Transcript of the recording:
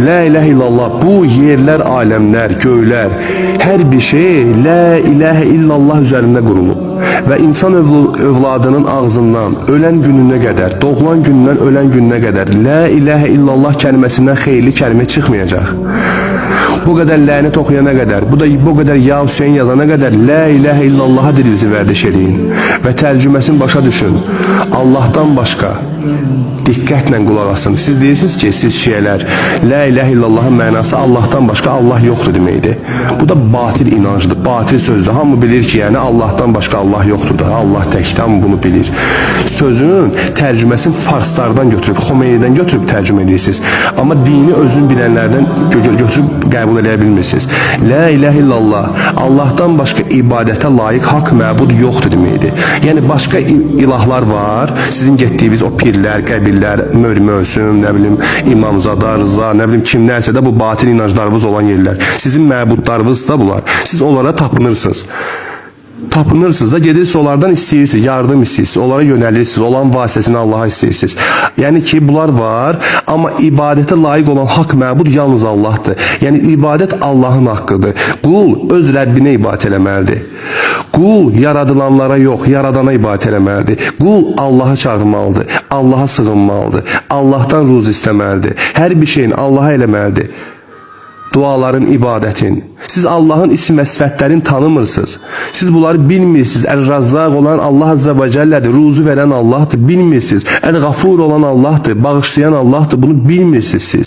La ilahe illallah bu yerler, alemler, göyler, her bir şey La ilahe illallah üzerinde kurulu. Ve insan övl- övladının ağzından ölen gününe kadar, doğulan gündən ölen gününe kadar La ilahe illallah kelimesinden xeyirli kelime çıkmayacak. Bu kadar lanet okuyana kadar, bu da bu kadar Ya Hüseyin yazana kadar La ilahe illallah'a dilinizi verdiş eləyin. Ve tercümesini başa düşün. Allah'tan başka diqqətlə qulaq asın. Siz deyirsiniz ki, siz şiələr La ilahe illallahın mənası Allah'tan başqa Allah yoxdur deməkdir. Bu da batil inancdır, batil sözdür. Hamı bilir ki, yəni Allah'tan başqa Allah yoxdur da. Allah hamı bunu bilir. Sözün tərcüməsini farslardan götürüb, Xomeynidən götürüb tərcümə edirsiniz. Amma dini özün bilənlərdən gö gö- götürüb qəbul edə bilmirsiniz. La ilahe illallah Allah'tan başqa ibadətə layiq haqq məbud yoxdur deməkdir. Yəni başqa ilahlar var. Sizin getdiyiniz o pirlər, qəbillər, Mör Mörsüm, nə bilim İmamzada, Rıza, nə bilim kimlərsə də bu batil inanclarınız olan yerlər. Sizin məbudlarınız da bunlar. Siz onlara tapınırsınız. Tapınırsınız da gedirsiniz onlardan istəyirsiniz, yardım istəyirsiniz, onlara yönəlirsiniz, olan vasitəsini Allaha istəyirsiniz. Yəni ki, bunlar var, amma ibadətə layiq olan haqq məbud yalnız Allahdır. Yəni ibadət Allahın haqqıdır. Qul öz Rəbbinə ibadət eləməlidir. Qul yaradılanlara yox, yaradana ibadət eləməlidir. Qul Allah'a çağırmalıdır, Allaha sığınmalıdır, Allahdan ruz istəməlidir. Hər bir şeyin Allaha eləməlidir duaların, ibadetin. Siz Allah'ın isim ve sifətlərini tanımırsınız. Siz bunları bilmirsiniz. El-Razzaq olan Allah Azze ve Celle'dir. Ruzu veren Allah'tır. Bilmirsiniz. El-Gafur olan Allah'tır. Bağışlayan Allah'tır. Bunu bilmirsiniz siz.